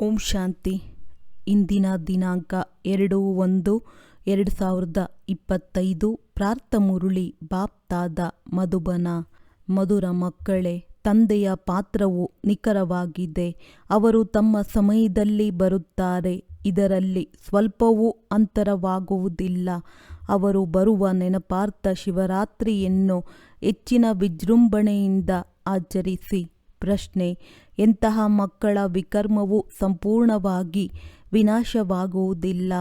ಓಂ ಶಾಂತಿ. ಇಂದಿನ ದಿನಾಂಕ ಎರಡು ಒಂದು ಎರಡು ಸಾವಿರದ ಇಪ್ಪತ್ತೈದು. ಪ್ರಾರ್ಥ ಮುರುಳಿ, ಬಾಪ್ತಾದ ಮಧುಬನ. ಮಧುರ ಮಕ್ಕಳೇ, ತಂದೆಯ ಪಾತ್ರವು ನಿಖರವಾಗಿದೆ. ಅವರು ತಮ್ಮ ಸಮಯದಲ್ಲಿ ಬರುತ್ತಾರೆ. ಇದರಲ್ಲಿ ಸ್ವಲ್ಪವೂ ಅಂತರವಾಗುವುದಿಲ್ಲ. ಅವರು ಬರುವ ನೆನಪಾರ್ಥ ಶಿವರಾತ್ರಿಯನ್ನು ಹೆಚ್ಚಿನ ವಿಜೃಂಭಣೆಯಿಂದ ಆಚರಿಸಿ. ಪ್ರಶ್ನೆ. ಎಂತಹ ಮಕ್ಕಳ ವಿಕರ್ಮವು ಸಂಪೂರ್ಣವಾಗಿ ವಿನಾಶವಾಗುವುದಿಲ್ಲ?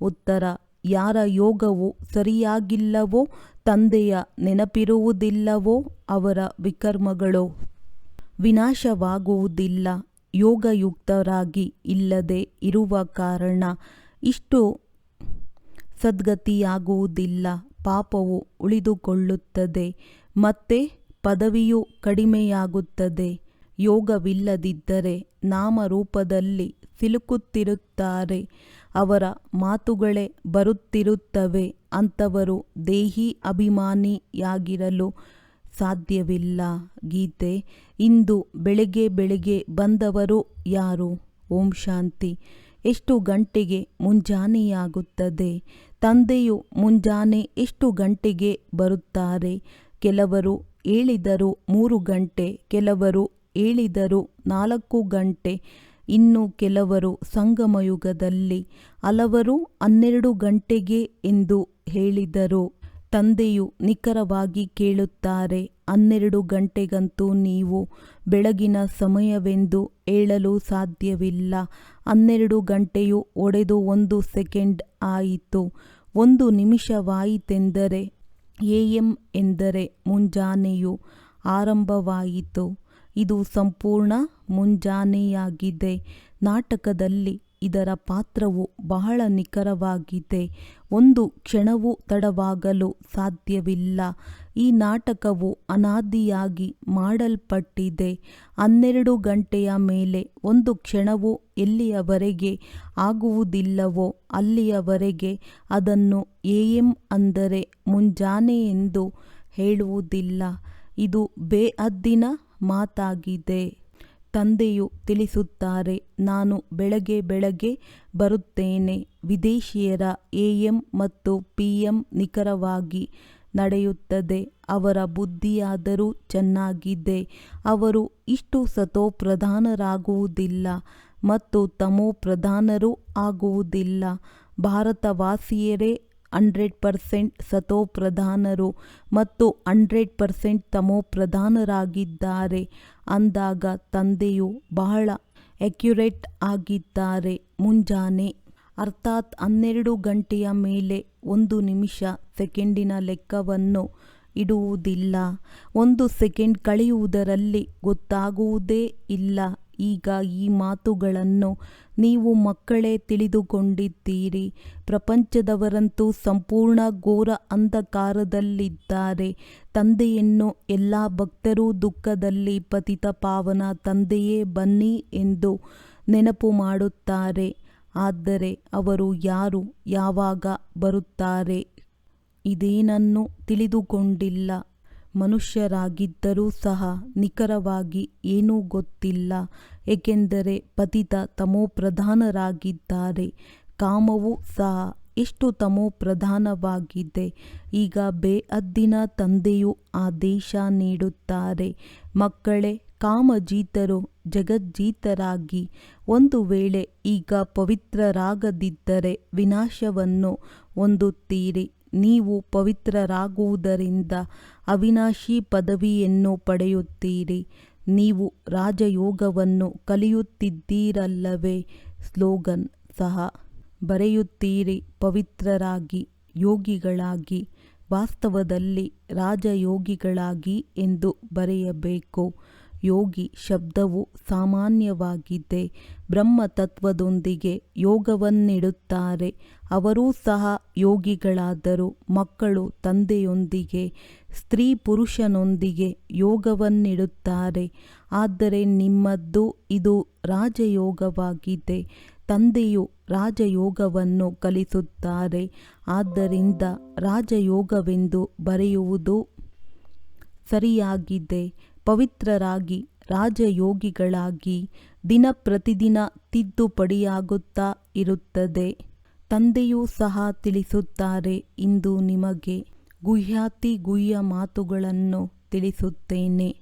ಉತ್ತರ. ಯಾರ ಯೋಗವು ಸರಿಯಾಗಿಲ್ಲವೋ, ತಂದೆಯ ನೆನಪಿರುವುದಿಲ್ಲವೋ, ಅವರ ವಿಕರ್ಮಗಳು ವಿನಾಶವಾಗುವುದಿಲ್ಲ. ಯೋಗಯುಕ್ತರಾಗಿ ಇಲ್ಲದೆ ಇರುವ ಕಾರಣ ಇಷ್ಟು ಸದ್ಗತಿಯಾಗುವುದಿಲ್ಲ. ಪಾಪವು ಉಳಿದುಕೊಳ್ಳುತ್ತದೆ. ಮತ್ತೆ ಪದವಿಯು ಕಡಿಮೆಯಾಗುತ್ತದೆ. ಯೋಗವಿಲ್ಲದಿದ್ದರೆ ನಾಮರೂಪದಲ್ಲಿ ಸಿಲುಕುತ್ತಿರುತ್ತಾರೆ. ಅವರ ಮಾತುಗಳೇ ಬರುತ್ತಿರುತ್ತವೆ, ಅಂಥವರು ದೇಹಿ ಅಭಿಮಾನಿಯಾಗಿರಲು ಸಾಧ್ಯವಿಲ್ಲ. ಗೀತೆ, ಇಂದು ಬೆಳಗ್ಗೆ ಬೆಳಗ್ಗೆ ಬಂದವರು ಯಾರು? ಓಂ ಶಾಂತಿ. ಎಷ್ಟು ಗಂಟೆಗೆ ಮುಂಜಾನೆಯಾಗುತ್ತದೆ? ತಂದೆಯು ಮುಂಜಾನೆ ಎಷ್ಟು ಗಂಟೆಗೆ ಬರುತ್ತಾರೆ? ಕೆಲವರು ಹೇಳಿದರು ಮೂರು ಗಂಟೆ, ಕೆಲವರು ಹೇಳಿದರು. ನಾಲ್ಕು ಗಂಟೆ. ಇನ್ನು ಕೆಲವರು ಸಂಗಮಯುಗದಲ್ಲಿ ಹಲವರು ಹನ್ನೆರಡು ಗಂಟೆಗೆ ಎಂದು ಹೇಳಿದರು. ತಂದೆಯು ನಿಖರವಾಗಿ ಕೇಳುತ್ತಾರೆ, ಹನ್ನೆರಡು ಗಂಟೆಗಂತೂ ನೀವು ಬೆಳಗಿನ ಸಮಯವೆಂದು ಹೇಳಲು ಸಾಧ್ಯವಿಲ್ಲ. ಹನ್ನೆರಡು ಗಂಟೆಯು ಒಡೆದು ಒಂದು ಸೆಕೆಂಡ್ ಆಯಿತು. ಒಂದು ನಿಮಿಷವಾಯಿತೆಂದರೆ ಎ ಎಂ ಎಂದರೆ ಮುಂಜಾನೆಯು ಆರಂಭವಾಯಿತು. ಇದು ಸಂಪೂರ್ಣ ಮುಂಜಾನೆಯಾಗಿದೆ. ನಾಟಕದಲ್ಲಿ ಇದರ ಪಾತ್ರವು ಬಹಳ ನಿಖರವಾಗಿದೆ. ಒಂದು ಕ್ಷಣವೂ ತಡವಾಗಲು ಸಾಧ್ಯವಿಲ್ಲ. ಈ ನಾಟಕವು ಅನಾದಿಯಾಗಿ ಮಾಡಲ್ಪಟ್ಟಿದೆ. ಹನ್ನೆರಡು ಗಂಟೆಯ ಮೇಲೆ ಒಂದು ಕ್ಷಣವು ಎಲ್ಲಿಯವರೆಗೆ ಆಗುವುದಿಲ್ಲವೋ ಅಲ್ಲಿಯವರೆಗೆ ಅದನ್ನು ಎ ಎಂ ಅಂದರೆ ಮುಂಜಾನೆ ಎಂದು ಹೇಳುವುದಿಲ್ಲ. ಇದು ಬೇಅದ್ದಿನ ಮಾತಾಗಿದೆ. ತಂದೆಯು ತಿಳಿಸುತ್ತಾರೆ, ನಾನು ಬೆಳಗ್ಗೆ ಬೆಳಗ್ಗೆ ಬರುತ್ತೇನೆ. ವಿದೇಶಿಯರ ಎ ಎಂ ಮತ್ತು ಪಿ ಎಂ ನಿಖರವಾಗಿ ನಡೆಯುತ್ತದೆ. ಅವರ ಬುದ್ಧಿಯಾದರೂ ಚೆನ್ನಾಗಿದೆ. ಅವರು ಇಷ್ಟು ಸತೋ ಪ್ರಧಾನರಾಗುವುದಿಲ್ಲ ಮತ್ತು ತಮೋ ಪ್ರಧಾನರೂ ಆಗುವುದಿಲ್ಲ. ಭಾರತವಾಸಿಯರೇ ಹಂಡ್ರೆಡ್ ಪರ್ಸೆಂಟ್ ಸತೋಪ್ರಧಾನರು ಮತ್ತು ಹಂಡ್ರೆಡ್ ಪರ್ಸೆಂಟ್ ತಮೋಪ್ರಧಾನರಾಗಿದ್ದಾರೆ ಅಂದಾಗ ತಂದೆಯು ಬಹಳ ಅಕ್ಯುರೇಟ್ ಆಗಿದ್ದಾರೆ. ಮುಂಜಾನೆ ಅರ್ಥಾತ್ ಹನ್ನೆರಡು ಗಂಟೆಯ ಮೇಲೆ ಒಂದು ನಿಮಿಷ ಸೆಕೆಂಡಿನ ಲೆಕ್ಕವನ್ನು ಇಡುವುದಿಲ್ಲ. ಒಂದು ಸೆಕೆಂಡ್ ಕಳೆಯುವುದರಲ್ಲಿ ಗೊತ್ತಾಗುವುದೇ ಇಲ್ಲ. ಈಗ ಈ ಮಾತುಗಳನ್ನು ನೀವು ಮಕ್ಕಳೇ ತಿಳಿದುಕೊಂಡಿದ್ದೀರಿ. ಪ್ರಪಂಚದವರಂತೂ ಸಂಪೂರ್ಣ ಘೋರ ಅಂಧಕಾರದಲ್ಲಿದ್ದಾರೆ. ತಂದೆಯನ್ನು ಎಲ್ಲ ಭಕ್ತರೂ ದುಃಖದಲ್ಲಿ ಪತಿತ ಪಾವನ ತಂದೆಯೇ ಬನ್ನಿ ಎಂದು ನೆನಪು ಮಾಡುತ್ತಾರೆ. ಆದರೆ ಅವರು ಯಾರು? ಯಾವಾಗ ಬರುತ್ತಾರೆ? ಇದೇನನ್ನು ತಿಳಿದುಕೊಂಡಿಲ್ಲ. ಮನುಷ್ಯರಾಗಿದ್ದರೂ ಸಹ ನಿಖರವಾಗಿ ಏನೂ ಗೊತ್ತಿಲ್ಲ. ಏಕೆಂದರೆ ಪತಿತ ತಮೋಪ್ರಧಾನರಾಗಿದ್ದಾರೆ. ಕಾಮವೂ ಸಹ ಎಷ್ಟು ತಮೋಪ್ರಧಾನವಾಗಿದೆ. ಈಗ ಬೇಅದ್ದಿನ ತಂದೆಯು ಆದೇಶ ನೀಡುತ್ತಾರೆ. ಮಕ್ಕಳೇ, ಕಾಮಜೀತರು ಜಗಜ್ಜೀತರಾಗಿ. ಒಂದು ವೇಳೆ ಈಗ ಪವಿತ್ರರಾಗದಿದ್ದರೆ ವಿನಾಶವನ್ನು ಹೊಂದುತ್ತೀರಿ. ನೀವು ಪವಿತ್ರರಾಗುವುದರಿಂದ ಅವಿನಾಶಿ ಪದವಿಯನ್ನು ಪಡೆಯುತ್ತೀರಿ. ನೀವು ರಾಜಯೋಗವನ್ನು ಕಲಿಯುತ್ತಿದ್ದೀರಲ್ಲವೇ? ಸ್ಲೋಗನ್. ಸಹ. ಬರೆಯುತ್ತೀರಿ, ಪವಿತ್ರರಾಗಿ, ಯೋಗಿಗಳಾಗಿ, ವಾಸ್ತವದಲ್ಲಿ ರಾಜಯೋಗಿಗಳಾಗಿ ಎಂದು ಬರೆಯಬೇಕು. ಯೋಗಿ ಶಬ್ದವು ಸಾಮಾನ್ಯವಾಗಿದೆ. ಬ್ರಹ್ಮತತ್ವದೊಂದಿಗೆ ಯೋಗವನ್ನಿಡುತ್ತಾರೆ. ಅವರೂ ಸಹ ಯೋಗಿಗಳಾದರು. ಮಕ್ಕಳು ತಂದೆಯೊಂದಿಗೆ, ಸ್ತ್ರೀ ಪುರುಷನೊಂದಿಗೆ ಯೋಗವನ್ನಿಡುತ್ತಾರೆ. ಆದರೆ ನಿಮ್ಮದ್ದು ಇದು ರಾಜಯೋಗವಾಗಿದೆ. ತಂದೆಯು ರಾಜಯೋಗವನ್ನು ಕಲಿಸುತ್ತಾರೆ. ಆದ್ದರಿಂದ ರಾಜಯೋಗವೆಂದು ಬರೆಯುವುದು ಸರಿಯಾಗಿದೆ. ಪವಿತ್ರರಾಗಿ, ರಾಜಯೋಗಿಗಳಾಗಿ ದಿನ ಪ್ರತಿದಿನ ತಿದ್ದುಪಡಿಯಾಗುತ್ತಾ ಇರುತ್ತದೆ. ತಂದೆಯೂ ಸಹ ತಿಳಿಸುತ್ತಾರೆ, ಇಂದು ನಿಮಗೆ ಗುಹ್ಯಾತಿ ಗುಹ್ಯ ಮಾತುಗಳನ್ನು ತಿಳಿಸುತ್ತೇನೆ.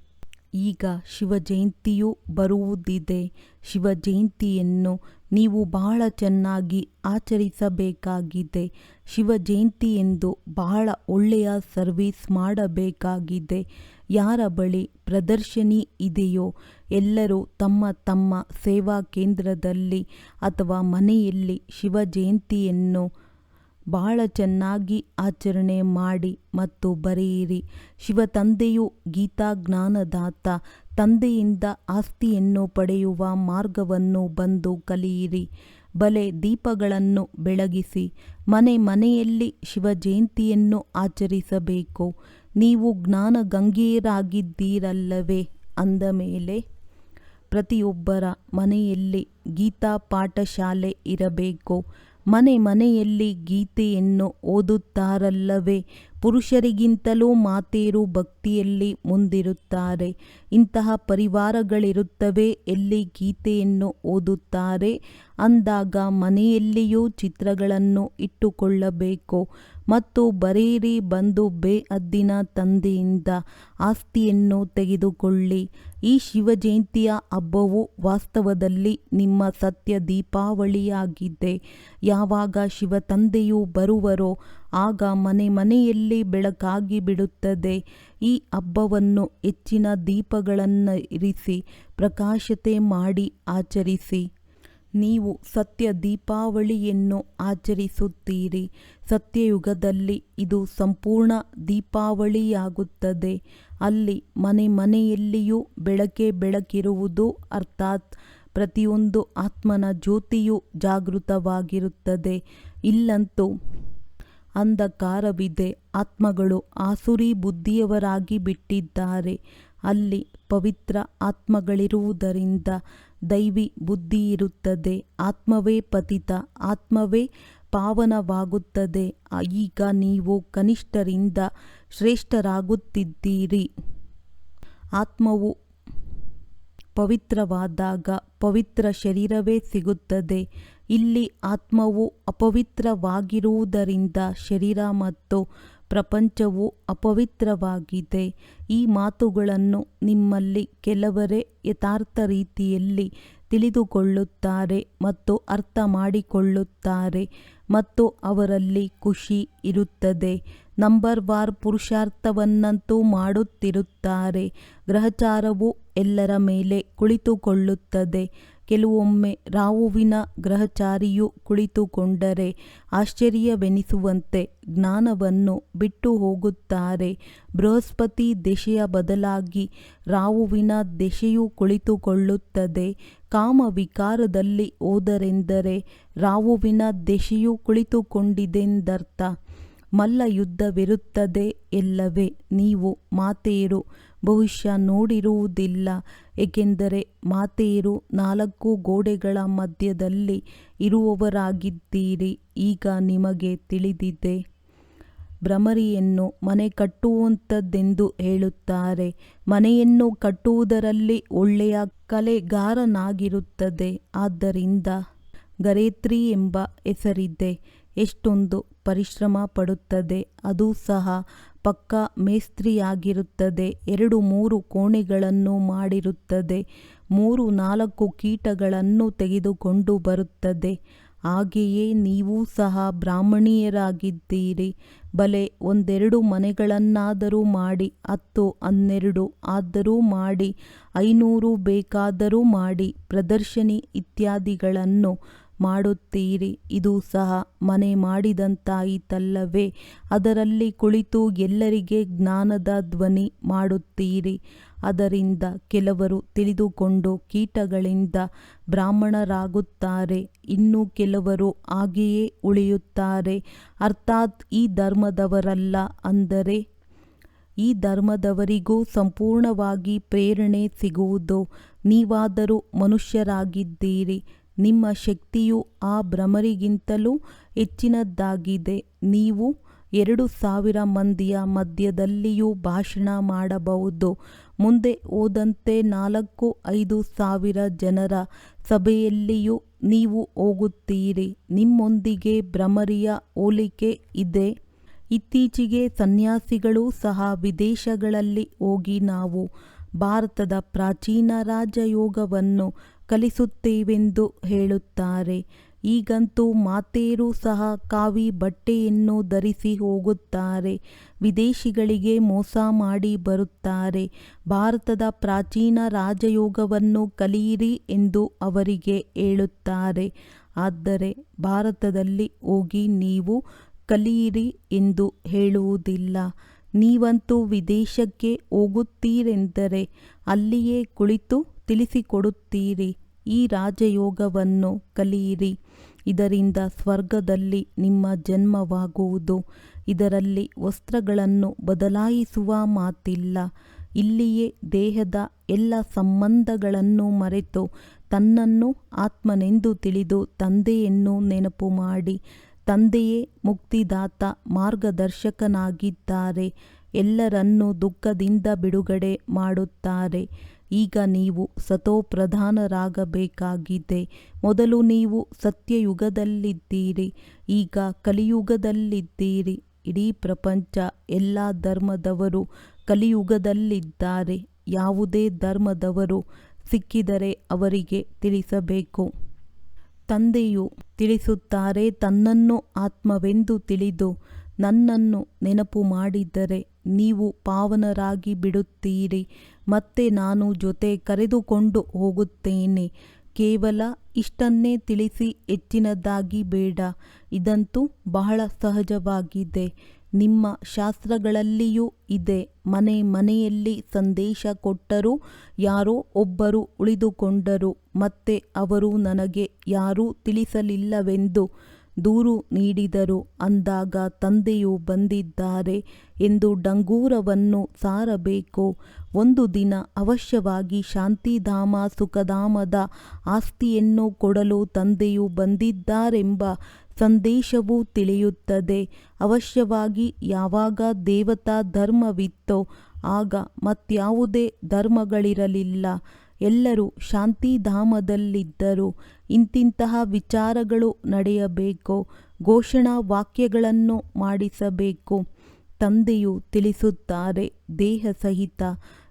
ಈಗ ಶಿವ ಜಯಂತಿಯು ಬರುವುದಿದೆ. ಶಿವ ಜಯಂತಿಯನ್ನು ನೀವು ಬಹಳ ಚೆನ್ನಾಗಿ ಆಚರಿಸಬೇಕಾಗಿದೆ. ಶಿವ ಜಯಂತಿ ಎಂದು ಬಹಳ ಒಳ್ಳೆಯ ಸರ್ವಿಸ್ ಮಾಡಬೇಕಾಗಿದೆ. ಯಾರ ಬಳಿ ಪ್ರದರ್ಶನಿ ಇದೆಯೋ ಎಲ್ಲರೂ ತಮ್ಮ ತಮ್ಮ ಸೇವಾ ಕೇಂದ್ರದಲ್ಲಿ ಅಥವಾ ಮನೆಯಲ್ಲಿ ಶಿವ ಜಯಂತಿಯನ್ನು ಬಹಳ ಚೆನ್ನಾಗಿ ಆಚರಣೆ ಮಾಡಿ ಮತ್ತು ಬರೆಯಿರಿ. ಶಿವ ತಂದೆಯು ಗೀತಾ ಜ್ಞಾನದಾತ ತಂದೆಯಿಂದ ಆಸ್ತಿಯನ್ನು ಪಡೆಯುವ ಮಾರ್ಗವನ್ನು ಬಂದು ಕಲಿಯಿರಿ. ಬಲೆ ದೀಪಗಳನ್ನು ಬೆಳಗಿಸಿ, ಮನೆ ಮನೆಯಲ್ಲಿ ಶಿವ ಜಯಂತಿಯನ್ನು ಆಚರಿಸಬೇಕು. ನೀವು ಜ್ಞಾನ ಗಂಗೆಯರಾಗಿದ್ದೀರಲ್ಲವೇ ಅಂದ ಮೇಲೆ, ಪ್ರತಿಯೊಬ್ಬರ ಮನೆಯಲ್ಲಿ ಗೀತಾ ಪಾಠಶಾಲೆ ಇರಬೇಕು. ಮನೆ ಮನೆಯಲ್ಲಿ ಗೀತೆಯನ್ನು ಓದುತ್ತಾರಲ್ಲವೇ? ಪುರುಷರಿಗಿಂತಲೂ ಮಾತೇರು ಭಕ್ತಿಯಲ್ಲಿ ಮುಂದಿರುತ್ತಾರೆ. ಇಂತಹ ಪರಿವಾರಗಳಿರುತ್ತವೆ, ಎಲ್ಲಿ ಗೀತೆಯನ್ನು ಓದುತ್ತಾರೆ? ಅಂದಾಗ ಮನೆಯಲ್ಲಿಯೂ ಚಿತ್ರಗಳನ್ನು ಇಟ್ಟುಕೊಳ್ಳಬೇಕು. ಮತ್ತು ಬರೀರಿ ಬಂದು ಬೇಅದ್ದಿನ ತಂದೆಯಿಂದ ಆಸ್ತಿಯನ್ನು ತೆಗೆದುಕೊಳ್ಳಿ. ಈ ಶಿವಜಯಂತಿಯ ಹಬ್ಬವು ವಾಸ್ತವದಲ್ಲಿ ನಿಮ್ಮ ಸತ್ಯ ದೀಪಾವಳಿಯಾಗಿದೆ. ಯಾವಾಗ ಶಿವ ತಂದೆಯು ಬರುವರೋ ಆಗ ಮನೆ ಮನೆಯಲ್ಲಿ ಬೆಳಕಾಗಿ ಬಿಡುತ್ತದೆ. ಈ ಹಬ್ಬವನ್ನು ಹೆಚ್ಚಿನ ದೀಪಗಳನ್ನು ಇರಿಸಿ ಪ್ರಕಾಶತೆ ಮಾಡಿ ಆಚರಿಸಿ. ನೀವು ಸತ್ಯ ದೀಪಾವಳಿಯನ್ನು ಆಚರಿಸುತ್ತೀರಿ. ಸತ್ಯಯುಗದಲ್ಲಿ ಇದು ಸಂಪೂರ್ಣ ದೀಪಾವಳಿಯಾಗುತ್ತದೆ. ಅಲ್ಲಿ ಮನೆ ಮನೆಯಲ್ಲಿಯೂ ಬೆಳಕೆ ಬೆಳಕಿರುವುದು ಅರ್ಥಾತ್ ಪ್ರತಿಯೊಂದು ಆತ್ಮನ ಜ್ಯೋತಿಯು ಜಾಗೃತವಾಗಿರುತ್ತದೆ. ಇಲ್ಲಂತೂ ಅಂಧಕಾರವಿದೆ. ಆತ್ಮಗಳು ಆಸುರಿ ಬುದ್ಧಿಯವರಾಗಿ ಬಿಟ್ಟಿದ್ದಾರೆ. ಅಲ್ಲಿ ಪವಿತ್ರ ಆತ್ಮಗಳಿರುವುದರಿಂದ ದೈವಿ ಬುದ್ಧಿ ಇರುತ್ತದೆ. ಆತ್ಮವೇ ಪತಿತ, ಆತ್ಮವೇ ಪಾವನವಾಗುತ್ತದೆ. ಈಗ ನೀವು ಕನಿಷ್ಠರಿಂದ ಶ್ರೇಷ್ಠರಾಗುತ್ತಿದ್ದೀರಿ. ಆತ್ಮವು ಪವಿತ್ರವಾದಾಗ ಪವಿತ್ರ ಶರೀರವೇ ಸಿಗುತ್ತದೆ. ಇಲ್ಲಿ ಆತ್ಮವು ಅಪವಿತ್ರವಾಗಿರುವುದರಿಂದ ಶರೀರ ಮತ್ತು ಪ್ರಪಂಚವು ಅಪವಿತ್ರವಾಗಿದೆ. ಈ ಮಾತುಗಳನ್ನು ನಿಮ್ಮಲ್ಲಿ ಕೆಲವರೇ ಯಥಾರ್ಥ ರೀತಿಯಲ್ಲಿ ತಿಳಿದುಕೊಳ್ಳುತ್ತಾರೆ ಮತ್ತು ಅರ್ಥ ಮಾಡಿಕೊಳ್ಳುತ್ತಾರೆ ಮತ್ತು ಅವರಲ್ಲಿ ಖುಷಿ ಇರುತ್ತದೆ. Number war ಪುರುಷಾರ್ಥವನ್ನಂತೂ ಮಾಡುತ್ತಿರುತ್ತಾರೆ. ಗ್ರಹಚಾರವು ಎಲ್ಲರ ಮೇಲೆ ಕುಳಿತುಕೊಳ್ಳುತ್ತದೆ. ಕೆಲವೊಮ್ಮೆ ರಾವುವಿನ ಗ್ರಹಚಾರಿಯು ಕುಳಿತುಕೊಂಡರೆ ಆಶ್ಚರ್ಯವೆನಿಸುವಂತೆ ಜ್ಞಾನವನ್ನು ಬಿಟ್ಟು ಹೋಗುತ್ತಾರೆ ಬೃಹಸ್ಪತಿ ದೆಶೆಯ ಬದಲಾಗಿ ರಾವುವಿನ ದೆಶೆಯು ಕುಳಿತುಕೊಳ್ಳುತ್ತದೆ. ಕಾಮವಿಕಾರದಲ್ಲಿ ಹೋದರೆಂದರೆ ರಾವುವಿನ ದೆಶೆಯು ಕುಳಿತುಕೊಂಡಿದೆಂದರ್ಥ, ಮಲ್ಲ ಯುದ್ಧವಿರುತ್ತದೆ ಎಲ್ಲವೇ? ನೀವು ಮಾತೆಯರು ಬಹುಶಃ ನೋಡಿರುವುದಿಲ್ಲ. ಏಕೆಂದರೆ ಮಾತೆಯರು ನಾಲ್ಕು ಗೋಡೆಗಳ ಮಧ್ಯದಲ್ಲಿ ಇರುವವರಾಗಿದ್ದೀರಿ. ಈಗ ನಿಮಗೆ ತಿಳಿದಿದೆ. ಭ್ರಮರಿಯನ್ನು ಮನೆ ಕಟ್ಟುವಂಥದ್ದೆಂದು ಹೇಳುತ್ತಾರೆ. ಮನೆಯನ್ನು ಕಟ್ಟುವುದರಲ್ಲಿ ಒಳ್ಳೆಯ ಕಲೆಗಾರನಾಗಿರುತ್ತದೆ. ಆದ್ದರಿಂದ ಗರೇತ್ರಿ ಎಂಬ ಹೆಸರಿದೆ. ಎಷ್ಟೊಂದು ಪರಿಶ್ರಮ ಪಡುತ್ತದೆ. ಅದು ಸಹ ಪಕ್ಕ ಮೇಸ್ತ್ರಿಯಾಗಿರುತ್ತದೆ. ಎರಡು ಮೂರು ಕೋಣೆಗಳನ್ನು ಮಾಡಿರುತ್ತದೆ. ಮೂರು ನಾಲ್ಕು ಕೀಟಗಳನ್ನು ತೆಗೆದುಕೊಂಡು ಬರುತ್ತದೆ. ಹಾಗೆಯೇ ನೀವೂ ಸಹ ಬ್ರಾಹ್ಮಣಿಯರಾಗಿದ್ದೀರಿ. ಬಲೆ, ಒಂದೆರಡು ಮನೆಗಳನ್ನಾದರೂ ಮಾಡಿ, ಹತ್ತು, ಹನ್ನೆರಡು ಆದರೂ ಮಾಡಿ, ಐನೂರು ಬೇಕಾದರೂ ಮಾಡಿ, ಪ್ರದರ್ಶನಿ ಇತ್ಯಾದಿಗಳನ್ನು ಮಾಡುತ್ತೀರಿ. ಇದು ಸಹ ಮನೆ ಮಾಡಿದಂತಾಯಿತಲ್ಲವೇ? ಅದರಲ್ಲಿ ಕುಳಿತು ಎಲ್ಲರಿಗೆ ಜ್ಞಾನದ ಧ್ವನಿ ಮಾಡುತ್ತೀರಿ. ಅದರಿಂದ ಕೆಲವರು ತಿಳಿದುಕೊಂಡು ಕೀಟಗಳಿಂದ ಬ್ರಾಹ್ಮಣರಾಗುತ್ತಾರೆ. ಇನ್ನು ಕೆಲವರು ಹಾಗೆಯೇ ಉಳಿಯುತ್ತಾರೆ. ಅರ್ಥಾತ್ ಈ ಧರ್ಮದವರಲ್ಲ ಅಂದರೆ, ಈ ಧರ್ಮದವರಿಗೂ ಸಂಪೂರ್ಣವಾಗಿ ಪ್ರೇರಣೆ ಸಿಗುವುದು. ನೀವಾದರೂ ಮನುಷ್ಯರಾಗಿದ್ದೀರಿ. ನಿಮ್ಮ ಶಕ್ತಿಯು ಆ ಭ್ರಮರಿಗಿಂತಲೂ ಹೆಚ್ಚಿನದ್ದಾಗಿದೆ. ನೀವು ಎರಡು ಸಾವಿರ ಮಂದಿಯ ಮಧ್ಯದಲ್ಲಿಯೂ ಭಾಷಣ ಮಾಡಬಹುದು. ಮುಂದೆ ಹೋದಂತೆ ನಾಲ್ಕು ಐದು ಸಾವಿರ ಜನರ ಸಭೆಯಲ್ಲಿಯೂ ನೀವು ಹೋಗುತ್ತೀರಿ. ನಿಮ್ಮೊಂದಿಗೆ ಭ್ರಮರಿಯ ಹೋಲಿಕೆ ಇದೆ. ಇತ್ತೀಚೆಗೆ ಸನ್ಯಾಸಿಗಳು ಸಹ ವಿದೇಶಗಳಲ್ಲಿ ಹೋಗಿ ನಾವು ಭಾರತದ ಪ್ರಾಚೀನ ರಾಜಯೋಗವನ್ನು ಕಲಿಸುತ್ತೇವೆಂದು ಹೇಳುತ್ತಾರೆ. ಈಗಂತೂ ಮಾತೆಯರು ಸಹ ಕಾವಿ ಬಟ್ಟೆಯನ್ನು ಧರಿಸಿ ಹೋಗುತ್ತಾರೆ. ವಿದೇಶಿಗಳಿಗೆ ಮೋಸ ಮಾಡಿ ಬರುತ್ತಾರೆ. ಭಾರತದ ಪ್ರಾಚೀನ ರಾಜಯೋಗವನ್ನು ಕಲಿಯಿರಿ ಎಂದು ಅವರಿಗೆ ಹೇಳುತ್ತಾರೆ. ಆದರೆ ಭಾರತದಲ್ಲಿ ಹೋಗಿ ನೀವು ಕಲಿಯಿರಿ ಎಂದು ಹೇಳುವುದಿಲ್ಲ. ನೀವಂತೂ ವಿದೇಶಕ್ಕೆ ಹೋಗುತ್ತೀರೆಂದರೆ ಅಲ್ಲಿಯೇ ಕುಳಿತು ತಿಳಿಸಿಕೊಡುತ್ತೀರಿ. ಈ ರಾಜಯೋಗವನ್ನು ಕಲಿಯಿರಿ. ಇದರಿಂದ ಸ್ವರ್ಗದಲ್ಲಿ ನಿಮ್ಮ ಜನ್ಮವಾಗುವುದು. ಇದರಲ್ಲಿ ವಸ್ತ್ರಗಳನ್ನು ಬದಲಾಯಿಸುವ ಮಾತಿಲ್ಲ. ಇಲ್ಲಿಯೇ ದೇಹದ ಎಲ್ಲ ಸಂಬಂಧಗಳನ್ನು ಮರೆತು ತನ್ನನ್ನು ಆತ್ಮನೆಂದು ತಿಳಿದು ತಂದೆಯನ್ನು ನೆನಪು ಮಾಡಿ. ತಂದೆಯೇ ಮುಕ್ತಿದಾತ, ಮಾರ್ಗದರ್ಶಕನಾಗಿದ್ದಾರೆ. ಎಲ್ಲರನ್ನೂ ದುಃಖದಿಂದ ಬಿಡುಗಡೆ ಮಾಡುತ್ತಾರೆ. ಈಗ ನೀವು ಸತೋಪ್ರಧಾನರಾಗಬೇಕಾಗಿದೆ ಮೊದಲು ನೀವು ಸತ್ಯಯುಗದಲ್ಲಿದ್ದೀರಿ, ಈಗ ಕಲಿಯುಗದಲ್ಲಿದ್ದೀರಿ. ಇಡೀ ಪ್ರಪಂಚ, ಎಲ್ಲ ಧರ್ಮದವರು ಕಲಿಯುಗದಲ್ಲಿದ್ದಾರೆ. ಯಾವುದೇ ಧರ್ಮದವರು ಸಿಕ್ಕಿದರೆ ಅವರಿಗೆ ತಿಳಿಸಬೇಕು. ತಂದೆಯು ತಿಳಿಸುತ್ತಾರೆ, ತನ್ನನ್ನು ಆತ್ಮವೆಂದು ತಿಳಿದು ನನ್ನನ್ನು ನೆನಪು ಮಾಡಿದರೆ ನೀವು ಪಾವನರಾಗಿ ಬಿಡುತ್ತೀರಿ. ಮತ್ತೆ ನಾನು ಜೊತೆ ಕರೆದುಕೊಂಡು ಹೋಗುತ್ತೇನೆ. ಕೇವಲ ಇಷ್ಟನ್ನೇ ತಿಳಿಸಿ ಹೆಚ್ಚಿನದಾಗಿ ಬೇಡ. ಇದಂತೂ ಬಹಳ ಸಹಜವಾಗಿದೆ. ನಿಮ್ಮ ಶಾಸ್ತ್ರಗಳಲ್ಲಿಯೂ ಇದೆ. ಮನೆ ಮನೆಯಲ್ಲಿ ಸಂದೇಶ ಕೊಟ್ಟರೂ ಯಾರೋ ಒಬ್ಬರು ಉಳಿದುಕೊಂಡರು. ಮತ್ತೆ ಅವರು ನನಗೆ ಯಾರೂ ತಿಳಿಸಲಿಲ್ಲವೆಂದು ದೂರು ನೀಡಿದರು. ಅಂದಾಗ ತಂದೆಯು ಬಂದಿದ್ದಾರೆ ಎಂದು ಡಂಗೂರವನ್ನು ಸಾರಬೇಕು. ಒಂದು ದಿನ ಅವಶ್ಯವಾಗಿ ಶಾಂತಿಧಾಮ, ಸುಖಧಾಮದ ಆಸ್ತಿಯನ್ನು ಕೊಡಲು ತಂದೆಯು ಬಂದಿದ್ದಾರೆಂಬ ಸಂದೇಶವು ತಿಳಿಯುತ್ತದೆ. ಅವಶ್ಯವಾಗಿ ಯಾವಾಗ ದೇವತಾ ಧರ್ಮವಿತ್ತೋ ಆಗ ಮತ್ಯಾವುದೇ ಧರ್ಮಗಳಿರಲಿಲ್ಲ. ಎಲ್ಲರೂ ಶಾಂತಿಧಾಮದಲ್ಲಿದ್ದರು. ಇಂತಿಂತಹ ವಿಚಾರಗಳು ನಡೆಯಬೇಕು, ಘೋಷಣಾ ವಾಕ್ಯಗಳನ್ನು ಮಾಡಿಸಬೇಕು. ತಂದೆಯು ತಿಳಿಸುತ್ತಾರೆ, ದೇಹ ಸಹಿತ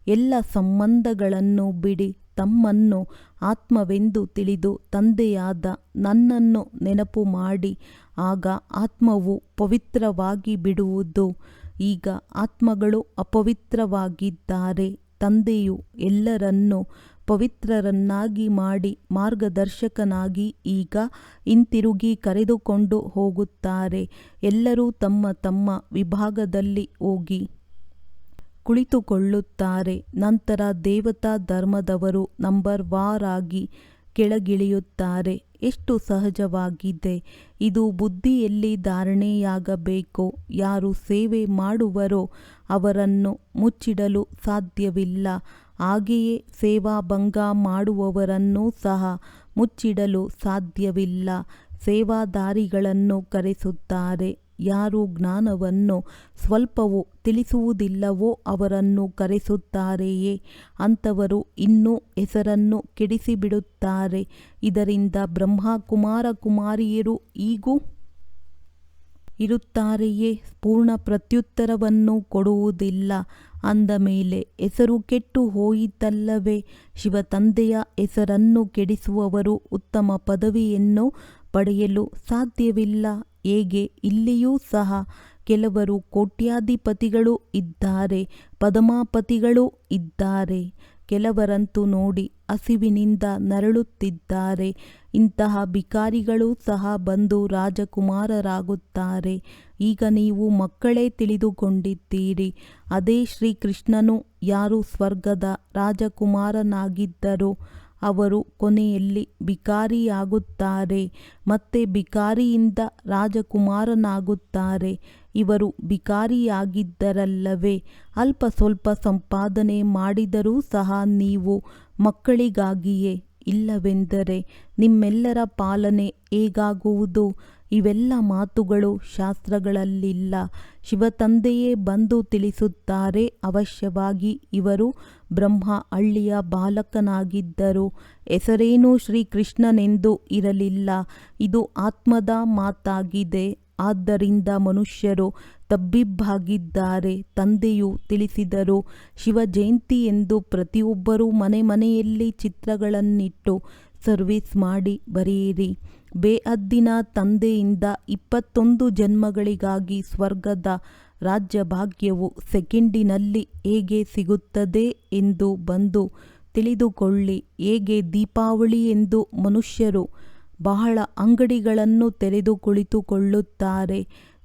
ಎಲ್ಲ ಸಂಬಂಧಗಳನ್ನು ಬಿಡಿ, ತಮ್ಮನ್ನು ಆತ್ಮವೆಂದು ತಿಳಿದು ತಂದೆಯಾದ ನನ್ನನ್ನು ನೆನಪು ಮಾಡಿ, ಆಗ ಆತ್ಮವು ಪವಿತ್ರವಾಗಿ ಬಿಡುವುದು. ಈಗ ಆತ್ಮಗಳು ಅಪವಿತ್ರವಾಗಿದ್ದಾರೆ, ತಂದೆಯು ಎಲ್ಲರನ್ನೂ ಪವಿತ್ರರನ್ನಾಗಿ ಮಾಡಿ ಮಾರ್ಗದರ್ಶಕನಾಗಿ ಈಗ ಹಿಂತಿರುಗಿ ಕರೆದುಕೊಂಡು ಹೋಗುತ್ತಾರೆ. ಎಲ್ಲರೂ ತಮ್ಮ ತಮ್ಮ ವಿಭಾಗದಲ್ಲಿ ಹೋಗಿ ಕುಳಿತುಕೊಳ್ಳುತ್ತಾರೆ. ನಂತರ ದೇವತಾ ಧರ್ಮದವರು ನಂಬರ್ ವಾರಾಗಿ ಕೆಳಗಿಳಿಯುತ್ತಾರೆ. ಎಷ್ಟು ಸಹಜವಾಗಿದೆ. ಇದು ಬುದ್ಧಿಯಲ್ಲಿ ಧಾರಣೆಯಾಗಬೇಕು. ಯಾರು ಸೇವೆ ಮಾಡುವರೋ ಅವರನ್ನು ಮುಚ್ಚಿಡಲು ಸಾಧ್ಯವಿಲ್ಲ. ಹಾಗೆಯೇ ಸೇವಾಭಂಗ ಮಾಡುವವರನ್ನೂ ಸಹ ಮುಚ್ಚಿಡಲು ಸಾಧ್ಯವಿಲ್ಲ. ಸೇವಾದಾರಿಗಳನ್ನು ಕರೆಸುತ್ತಾರೆ. ಯಾರು ಜ್ಞಾನವನ್ನು ಸ್ವಲ್ಪವೂ ತಿಳಿಸುವುದಿಲ್ಲವೋ ಅವರನ್ನು ಕರೆಸುತ್ತಾರೆಯೇ? ಅಂಥವರು ಇನ್ನೂ ಹೆಸರನ್ನು ಕೆಡಿಸಿಬಿಡುತ್ತಾರೆ. ಇದರಿಂದ ಬ್ರಹ್ಮ ಕುಮಾರ ಕುಮಾರಿಯರು ಈಗೂ ಇರುತ್ತಾರೆಯೇ? ಪೂರ್ಣ ಪ್ರತ್ಯುತ್ತರವನ್ನು ಕೊಡುವುದಿಲ್ಲ. ಅಂದ ಮೇಲೆ, ಹೆಸರು ಕೆಟ್ಟು ಹೋಯಿತಲ್ಲವೇ? ಶಿವತಂದೆಯ ಹೆಸರನ್ನು ಕೆಡಿಸುವವರು ಉತ್ತಮ ಪದವಿಯನ್ನು ಪಡೆಯಲು ಸಾಧ್ಯವಿಲ್ಲ. ಹೇಗೆ? ಇಲ್ಲಿಯೂ ಸಹ ಕೆಲವರು ಕೋಟ್ಯಾಧಿಪತಿಗಳು ಇದ್ದಾರೆ, ಪದಮಾಪತಿಗಳು ಇದ್ದಾರೆ. ಕೆಲವರಂತೂ ನೋಡಿ ಹಸಿವಿನಿಂದ ನರಳುತ್ತಿದ್ದಾರೆ. ಇಂತಹ ಬಿಕಾರಿಗಳು ಸಹ ಬಂದು ರಾಜಕುಮಾರರಾಗುತ್ತಾರೆ. ಈಗ ನೀವು ಮಕ್ಕಳೇ ತಿಳಿದುಕೊಂಡಿದ್ದೀರಿ. ಅದೇ ಶ್ರೀಕೃಷ್ಣನು ಯಾರು ಸ್ವರ್ಗದ ರಾಜಕುಮಾರನಾಗಿದ್ದರೋ ಅವರು ಕೊನೆಯಲ್ಲಿ ಬಿಕಾರಿಯಾಗುತ್ತಾರೆ. ಮತ್ತೆ ಬಿಕಾರಿಯಿಂದ ರಾಜಕುಮಾರನಾಗುತ್ತಾರೆ. ಇವರು ಬಿಕಾರಿಯಾಗಿದ್ದರಲ್ಲವೇ. ಅಲ್ಪ ಸ್ವಲ್ಪ ಸಂಪಾದನೆ ಮಾಡಿದರೂ ಸಹ ನೀವು ಮಕ್ಕಳಿಗಾಗಿಯೇ ಇಲ್ಲವೆಂದರೆ ನಿಮ್ಮೆಲ್ಲರ ಪಾಲನೆ ಹೇಗಾಗುವುದು? ಇವೆಲ್ಲ ಮಾತುಗಳು ಶಾಸ್ತ್ರಗಳಲ್ಲಿಲ್ಲ. ಶಿವತಂದೆಯೇ ಬಂದು ತಿಳಿಸುತ್ತಾರೆ ಅವಶ್ಯವಾಗಿ ಇವರು ಬ್ರಹ್ಮ ಹಳ್ಳಿಯ ಬಾಲಕನಾಗಿದ್ದರು. ಹೆಸರೇನೂ ಶ್ರೀಕೃಷ್ಣನೆಂದು ಇರಲಿಲ್ಲ. ಇದು ಆತ್ಮದ ಮಾತಾಗಿದೆ. ಆದ್ದರಿಂದ ಮನುಷ್ಯರು ತಬ್ಬಿಬ್ಬಾಗಿದ್ದಾರೆ. ತಂದೆಯು ತಿಳಿಸಿದರು ಶಿವ ಜಯಂತಿ ಎಂದು ಪ್ರತಿಯೊಬ್ಬರೂ ಮನೆ ಮನೆಯಲ್ಲಿ ಚಿತ್ರಗಳನ್ನಿಟ್ಟು ಸರ್ವಿಸ್ ಮಾಡಿ ಬರೆಯಿರಿ. ಬೇಅದ್ದಿನ ತಂದೆಯಿಂದ ಇಪ್ಪತ್ತೊಂದು ಜನ್ಮಗಳಿಗಾಗಿ ಸ್ವರ್ಗದ ರಾಜ್ಯ ಭಾಗ್ಯವು ಸೆಕೆಂಡಿನಲ್ಲಿ ಹೇಗೆ ಸಿಗುತ್ತದೆ ಎಂದು ಬಂದು ತಿಳಿದುಕೊಳ್ಳಿ. ಹೇಗೆ ದೀಪಾವಳಿ ಎಂದು ಮನುಷ್ಯರು ಬಹಳ ಅಂಗಡಿಗಳನ್ನು ತೆರೆದು ಕುಳಿತುಕೊಳ್ಳುತ್ತಾರೆ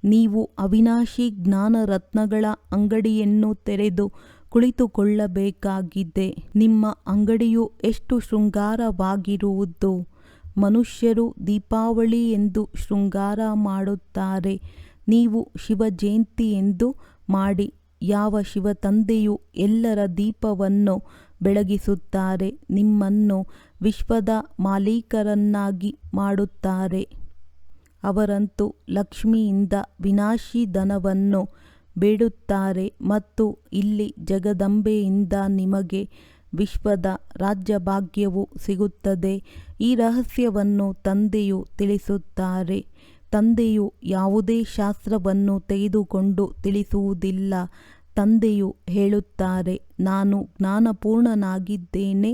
ನೀವು ಅವಿನಾಶಿ ಜ್ಞಾನ ರತ್ನಗಳ ಅಂಗಡಿಯನ್ನು ತೆರೆದು ಕುಳಿತುಕೊಳ್ಳಬೇಕಾಗಿದೆ. ನಿಮ್ಮ ಅಂಗಡಿಯು ಎಷ್ಟು ಶೃಂಗಾರವಾಗಿರುವುದು? ಮನುಷ್ಯರು ದೀಪಾವಳಿ ಎಂದು ಶೃಂಗಾರ ಮಾಡುತ್ತಾರೆ. ನೀವು ಶಿವ ಜಯಂತಿ ಎಂದು ಮಾಡಿ, ಯಾವ ಶಿವ ತಂದೆಯು ಎಲ್ಲರ ದೀಪವನ್ನು ಬೆಳಗಿಸುತ್ತಾರೆ, ನಿಮ್ಮನ್ನು ವಿಶ್ವದ ಮಾಲೀಕರನ್ನಾಗಿ ಮಾಡುತ್ತಾರೆ. ಅವರಂತೂ ಲಕ್ಷ್ಮಿಯಿಂದ ವಿನಾಶಿ ಧನವನ್ನು ಬೇಡುತ್ತಾರೆ ಮತ್ತು ಇಲ್ಲಿ ಜಗದಂಬೆಯಿಂದ ನಿಮಗೆ ವಿಶ್ವದ ರಾಜ್ಯಭಾಗ್ಯವು ಸಿಗುತ್ತದೆ. ಈ ರಹಸ್ಯವನ್ನು ತಂದೆಯು ತಿಳಿಸುತ್ತಾರೆ. ತಂದೆಯು ಯಾವುದೇ ಶಾಸ್ತ್ರವನ್ನು ತೆಗೆದುಕೊಂಡು ತಿಳಿಸುವುದಿಲ್ಲ. ತಂದೆಯು ಹೇಳುತ್ತಾರೆ, ನಾನು ಜ್ಞಾನಪೂರ್ಣನಾಗಿದ್ದೇನೆ.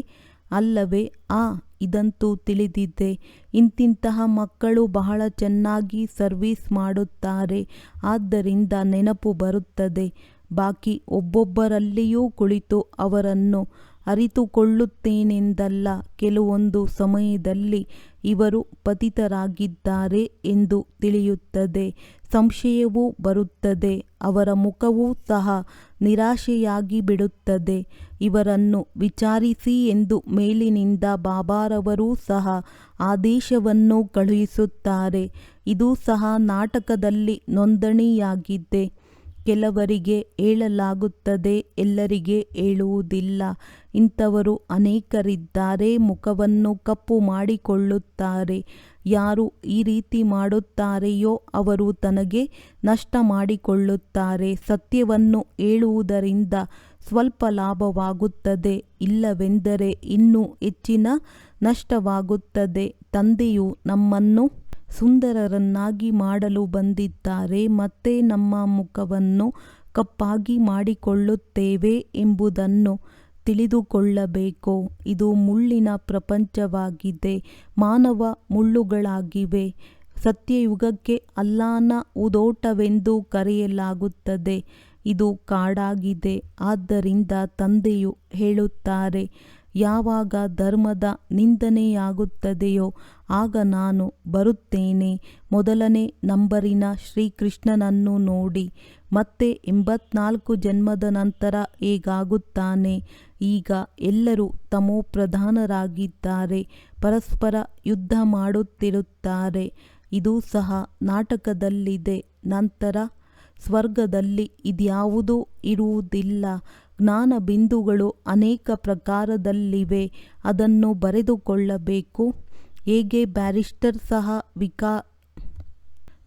ಅಲ್ಲವೇ, ಆ, ಇದಂತೂ ತಿಳಿದಿದೆ. ಇಂತಿಂತಹ ಮಕ್ಕಳು ಬಹಳ ಚೆನ್ನಾಗಿ ಸರ್ವಿಸ್ ಮಾಡುತ್ತಾರೆ. ಆದ್ದರಿಂದ ನೆನಪು ಬರುತ್ತದೆ. ಬಾಕಿ ಒಬ್ಬೊಬ್ಬರಲ್ಲಿಯೂ ಕುಳಿತು ಅವರನ್ನು ಅರಿತುಕೊಳ್ಳುತ್ತೇನೆಂದಲ್ಲ. ಕೆಲವೊಂದು ಸಮಯದಲ್ಲಿ ಇವರು ಪತಿತರಾಗಿದ್ದಾರೆ ಎಂದು ತಿಳಿಯುತ್ತದೆ. ಸಂಶಯವೂ ಬರುತ್ತದೆ. ಅವರ ಮುಖವೂ ಸಹ ನಿರಾಶೆಯಾಗಿ ಬಿಡುತ್ತದೆ. ಇವರನ್ನು ವಿಚಾರಿಸಿ ಎಂದು ಮೇಲಿನಿಂದ ಬಾಬಾರವರೂ ಸಹ ಆದೇಶವನ್ನು ಕಳುಹಿಸುತ್ತಾರೆ. ಇದು ಸಹ ನಾಟಕದಲ್ಲಿ ನೋಂದಣಿಯಾಗಿದೆ. ಕೆಲವರಿಗೆ ಹೇಳಲಾಗುತ್ತದೆ ಎಲ್ಲರಿಗೆ ಹೇಳುವುದಿಲ್ಲ ಇಂಥವರು ಅನೇಕರಿದ್ದಾರೆ, ಮುಖವನ್ನು ಕಪ್ಪು ಮಾಡಿಕೊಳ್ಳುತ್ತಾರೆ. ಯಾರು ಈ ರೀತಿ ಮಾಡುತ್ತಾರೆಯೋ ಅವರು ತನಗೆ ನಷ್ಟ ಮಾಡಿಕೊಳ್ಳುತ್ತಾರೆ. ಸತ್ಯವನ್ನು ಹೇಳುವುದರಿಂದ ಸ್ವಲ್ಪ ಲಾಭವಾಗುತ್ತದೆ, ಇಲ್ಲವೆಂದರೆ ಇನ್ನೂ ಹೆಚ್ಚಿನ ನಷ್ಟವಾಗುತ್ತದೆ. ತಂದೆಯು ನಮ್ಮನ್ನು ಸುಂದರರನ್ನಾಗಿ ಮಾಡಲು ಬಂದಿದ್ದಾರೆ, ಮತ್ತೆ ನಮ್ಮ ಮುಖವನ್ನು ಕಪ್ಪಾಗಿ ಮಾಡಿಕೊಳ್ಳುತ್ತೇವೆ ಎಂಬುದನ್ನು ತಿಳಿದುಕೊಳ್ಳಬೇಕು. ಇದು ಮುಳ್ಳಿನ ಪ್ರಪಂಚವಾಗಿದೆ, ಮಾನವ ಮುಳ್ಳುಗಳಾಗಿವೆ. ಸತ್ಯಯುಗಕ್ಕೆ ಅಲ್ಲಾನ ಉದೋಟವೆಂದು ಕರೆಯಲಾಗುತ್ತದೆ, ಇದು ಕಾಡಾಗಿದೆ. ಆದ್ದರಿಂದ ತಂದೆಯು ಹೇಳುತ್ತಾರೆ ಯಾವಾಗ ಧರ್ಮದ ನಿಂದನೆಯಾಗುತ್ತದೆಯೋ ಆಗ ನಾನು ಬರುತ್ತೇನೆ. ಮೊದಲನೇ ನಂಬರಿನ ಶ್ರೀಕೃಷ್ಣನನ್ನು ನೋಡಿ ಮತ್ತೆ ಎಂಬತ್ನಾಲ್ಕು ಜನ್ಮದ ನಂತರ ಹೇಗಾಗುತ್ತಾನೆ? ಈಗ ಎಲ್ಲರೂ ತಮೋಪ್ರಧಾನರಾಗಿದ್ದಾರೆ ಪರಸ್ಪರ ಯುದ್ಧ ಮಾಡುತ್ತಿರುತ್ತಾರೆ. ಇದು ಸಹ ನಾಟಕದಲ್ಲಿದೆ, ನಂತರ ಸ್ವರ್ಗದಲ್ಲಿ ಇದ್ಯಾವುದೂ ಇರುವುದಿಲ್ಲ. ಜ್ಞಾನ ಬಿಂದುಗಳು ಅನೇಕ ಪ್ರಕಾರದಲ್ಲಿವೆ. ಅದನ್ನು ಬರೆದುಕೊಳ್ಳಬೇಕು. ಹೇಗೆ? ಬ್ಯಾರಿಸ್ಟರ್ ಸಹ ವಿಕಾ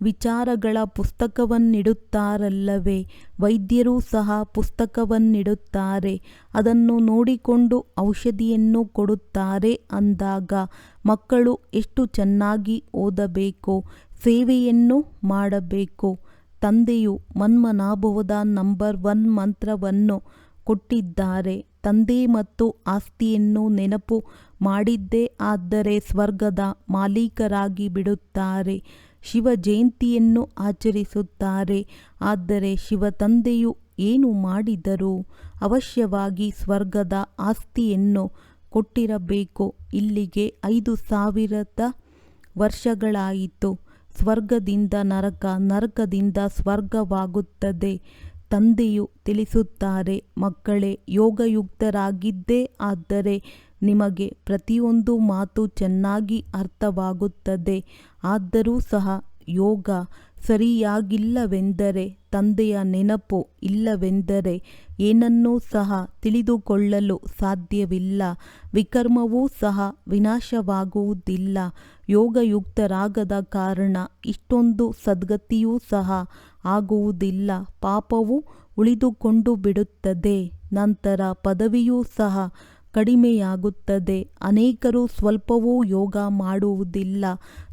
ವಿಚಾರಗಳ ಪುಸ್ತಕವನ್ನಿಡುತ್ತಾರಲ್ಲವೇ? ವೈದ್ಯರೂ ಸಹ ಪುಸ್ತಕವನ್ನಿಡುತ್ತಾರೆ. ಅದನ್ನು ನೋಡಿಕೊಂಡು ಔಷಧಿಯನ್ನು ಕೊಡುತ್ತಾರೆ ಅಂದಾಗ ಮಕ್ಕಳು ಎಷ್ಟು ಚೆನ್ನಾಗಿ ಓದಬೇಕು, ಸೇವೆಯನ್ನು ಮಾಡಬೇಕು. ತಂದೆಯು ಮನ್ಮನಾಭವದ ನಂಬರ್ ಒನ್ ಮಂತ್ರವನ್ನು ಕೊಟ್ಟಿದ್ದಾರೆ. ತಂದೆ ಮತ್ತು ಆಸ್ತಿಯನ್ನು ನೆನಪು ಮಾಡಿದ್ದೇ ಆದರೆ ಸ್ವರ್ಗದ ಮಾಲೀಕರಾಗಿ ಬಿಡುತ್ತಾರೆ. ಶಿವ ಜಯಂತಿಯನ್ನು ಆಚರಿಸುತ್ತಾರೆ. ಆದರೆ ಶಿವ ತಂದೆಯು ಏನು ಮಾಡಿದರು ಅವಶ್ಯವಾಗಿ ಸ್ವರ್ಗದ ಆಸ್ತಿಯನ್ನು ಕೊಟ್ಟಿರಬೇಕು. ಇಲ್ಲಿಗೆ ಐದು ಸಾವಿರದ ವರ್ಷಗಳಾಯಿತು. ಸ್ವರ್ಗದಿಂದ ನರಕ, ನರಕದಿಂದ ಸ್ವರ್ಗವಾಗುತ್ತದೆ. ತಂದೆಯು ತಿಳಿಸುತ್ತಾರೆ, ಮಕ್ಕಳೇ, ಯೋಗಯುಕ್ತರಾಗಿದ್ದೇ ಆದರೆ ನಿಮಗೆ ಪ್ರತಿಯೊಂದು ಮಾತು ಚೆನ್ನಾಗಿ ಅರ್ಥವಾಗುತ್ತದೆ. ಆದರೂ ಸಹ ಯೋಗ ಸರಿಯಾಗಿಲ್ಲವೆಂದರೆ, ತಂದೆಯ ನೆನಪು ಇಲ್ಲವೆಂದರೆ ಏನನ್ನೂ ಸಹ ತಿಳಿದುಕೊಳ್ಳಲು ಸಾಧ್ಯವಿಲ್ಲ. ವಿಕರ್ಮವೂ ಸಹ ವಿನಾಶವಾಗುವುದಿಲ್ಲ. ಯೋಗಯುಕ್ತರಾಗದ ಕಾರಣ ಇಷ್ಟೊಂದು ಸದ್ಗತಿಯೂ ಸಹ ಆಗುವುದಿಲ್ಲ. ಪಾಪವು ಉಳಿದುಕೊಂಡು ಬಿಡುತ್ತದೆ. ನಂತರ ಪದವಿಯೂ ಸಹ ಕಡಿಮೆಯಾಗುತ್ತದೆ. ಅನೇಕರು ಸ್ವಲ್ಪವೂ ಯೋಗ ಮಾಡುವುದಿಲ್ಲ.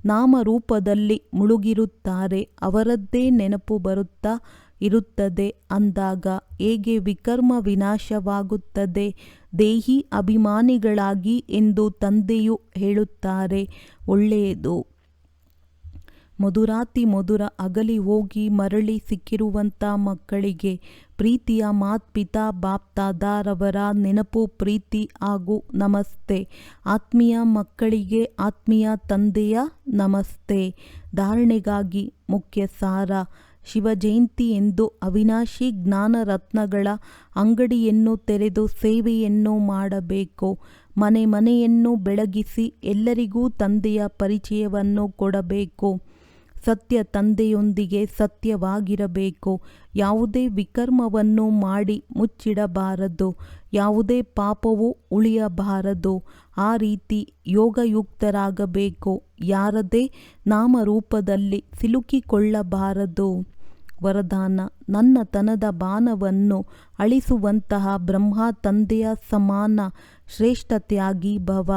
ನಾಮರೂಪದಲ್ಲಿ ಮುಳುಗಿರುತ್ತಾರೆ. ಅವರದ್ದೇ ನೆನಪು ಬರುತ್ತಾ ಇರುತ್ತದೆ. ಅಂದಾಗ ಹೇಗೆ ವಿಕರ್ಮ ವಿನಾಶವಾಗುತ್ತದೆ? ದೇಹಿ ಅಭಿಮಾನಿಗಳಾಗಿ ಎಂದು ತಂದೆಯು ಹೇಳುತ್ತಾರೆ. ಒಳ್ಳೆಯದು. ಮಧುರಾತಿ ಮಧುರ ಅಗಲಿ ಹೋಗಿ ಮರಳಿ ಸಿಕ್ಕಿರುವಂಥ ಮಕ್ಕಳಿಗೆ ಪ್ರೀತಿಯ ಮಾತ್ಪಿತಾ ಬಾಪ್ತಾದಾರವರ ನೆನಪು ಪ್ರೀತಿ ಹಾಗೂ ನಮಸ್ತೆ. ಆತ್ಮೀಯ ಮಕ್ಕಳಿಗೆ ಆತ್ಮೀಯ ತಂದೆಯ ನಮಸ್ತೆ. ಧಾರಣೆಗಾಗಿ ಮುಖ್ಯ ಸಾರ. ಶಿವಜಯಂತಿ ಎಂದು ಅವಿನಾಶಿ ಜ್ಞಾನರತ್ನಗಳ ಅಂಗಡಿಯನ್ನು ತೆರೆದು ಸೇವೆಯನ್ನು ಮಾಡಬೇಕು. ಮನೆ ಮನೆಯನ್ನು ಬೆಳಗಿಸಿ ಎಲ್ಲರಿಗೂ ತಂದೆಯ ಪರಿಚಯವನ್ನು ಕೊಡಬೇಕು. ಸತ್ಯ ತಂದೆಯೊಂದಿಗೆ ಸತ್ಯವಾಗಿರಬೇಕು. ಯಾವುದೇ ವಿಕರ್ಮವನ್ನು ಮಾಡಿ ಮುಚ್ಚಿಡಬಾರದು. ಯಾವುದೇ ಪಾಪವೂ ಉಳಿಯಬಾರದು. ಆ ರೀತಿ ಯೋಗಯುಕ್ತರಾಗಬೇಕು. ಯಾರದೇ ನಾಮರೂಪದಲ್ಲಿ ಸಿಲುಕಿಕೊಳ್ಳಬಾರದು. ವರದಾನ, ನನ್ನ ತನದ ಬಾಣವನ್ನು ಅಳಿಸುವಂತಹ ಬ್ರಹ್ಮ ತಂದೆಯ ಸಮಾನ ಶ್ರೇಷ್ಠ ತ್ಯಾಗಿ ಭವ.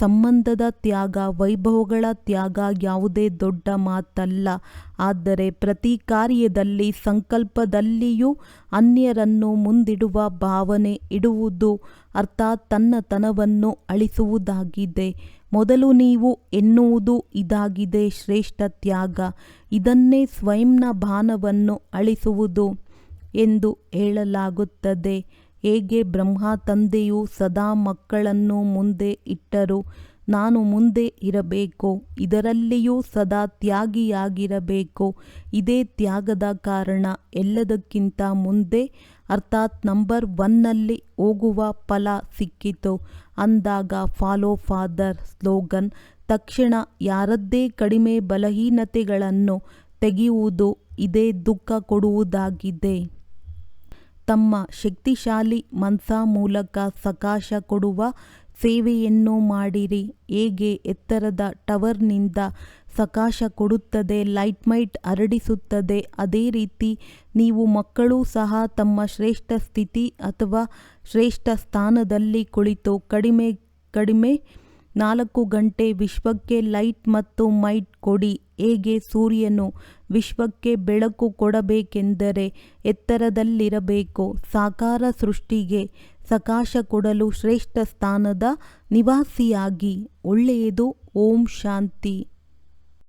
ಸಂಬಂಧದ ತ್ಯಾಗ, ವೈಭವಗಳ ತ್ಯಾಗ ಯಾವುದೇ ದೊಡ್ಡ ಮಾತಲ್ಲ. ಆದರೆ ಪ್ರತಿ ಕಾರ್ಯದಲ್ಲಿ, ಸಂಕಲ್ಪದಲ್ಲಿಯೂ ಅನ್ಯರನ್ನು ಮುಂದಿಡುವ ಭಾವನೆ ಇಡುವುದು ಅರ್ಥಾತ್ ತನ್ನತನವನ್ನು ಅಳಿಸುವುದಾಗಿದೆ. ಮೊದಲು ನೀವು ಎನ್ನುವುದು ಇದಾಗಿದೆ ಶ್ರೇಷ್ಠ ತ್ಯಾಗ. ಇದನ್ನೇ ಸ್ವಯಂನ ಭಾನವನ್ನು ಅಳಿಸುವುದು ಎಂದು ಹೇಳಲಾಗುತ್ತದೆ. ಹೇಗೆ ಬ್ರಹ್ಮ ತಂದೆಯು ಸದಾ ಮಕ್ಕಳನ್ನು ಮುಂದೆ ಇಟ್ಟರು, ನಾನು ಮುಂದೆ ಇರಬೇಕು? ಇದರಲ್ಲಿಯೂ ಸದಾ ತ್ಯಾಗಿಯಾಗಿರಬೇಕು? ಇದೇ ತ್ಯಾಗದ ಕಾರಣ ಎಲ್ಲದಕ್ಕಿಂತ ಮುಂದೆ ಅರ್ಥಾತ್ ನಂಬರ್ ಒನ್ನಲ್ಲಿ ಹೋಗುವ ಫಲ ಸಿಕ್ಕಿತು. ಅಂದಾಗ ಫಾಲೋ ಫಾದರ್ ಸ್ಲೋಗನ್, ತಕ್ಷಣ ಯಾರದ್ದೇ ಕಡಿಮೆ ಬಲಹೀನತೆಗಳನ್ನು ತೆಗೆಯುವುದು ಇದೇ ದುಃಖ ಕೊಡುವುದಾಗಿದೆ. ತಮ್ಮ ಶಕ್ತಿಶಾಲಿ ಮನ್ಸ ಮೂಲಕ ಸಕಾಶ ಕೊಡುವ ಸೇವೆಯನ್ನು ಮಾಡಿರಿ. ಹೇಗೆ ಎತ್ತರದ ಟವರ್ನಿಂದ ಸಕಾಶ ಕೊಡುತ್ತದೆ, ಲೈಟ್ ಮೈಟ್ ಹರಡಿಸುತ್ತದೆ, ಅದೇ ರೀತಿ ನೀವು ಮಕ್ಕಳು ಸಹ ತಮ್ಮ ಶ್ರೇಷ್ಠ ಸ್ಥಿತಿ ಅಥವಾ ಶ್ರೇಷ್ಠ ಸ್ಥಾನದಲ್ಲಿ ಕುಳಿತು ಕಡಿಮೆ ಕಡಿಮೆ ನಾಲ್ಕು ಗಂಟೆ ವಿಶ್ವಕ್ಕೆ ಲೈಟ್ ಮತ್ತು ಮೈಟ್ ಕೊಡಿ. ಹೇಗೆ ಸೂರ್ಯನು ವಿಶ್ವಕ್ಕೆ ಬೆಳಕು ಕೊಡಬೇಕೆಂದರೆ ಎತ್ತರದಲ್ಲಿರಬೇಕು. ಸಾಕಾರ ಸೃಷ್ಟಿಗೆ ಸಕಾಶ ಕೊಡಲು ಶ್ರೇಷ್ಠ ಸ್ಥಾನದ ನಿವಾಸಿಯಾಗಿ. ಒಳ್ಳೆಯದು, ಓಂ ಶಾಂತಿ.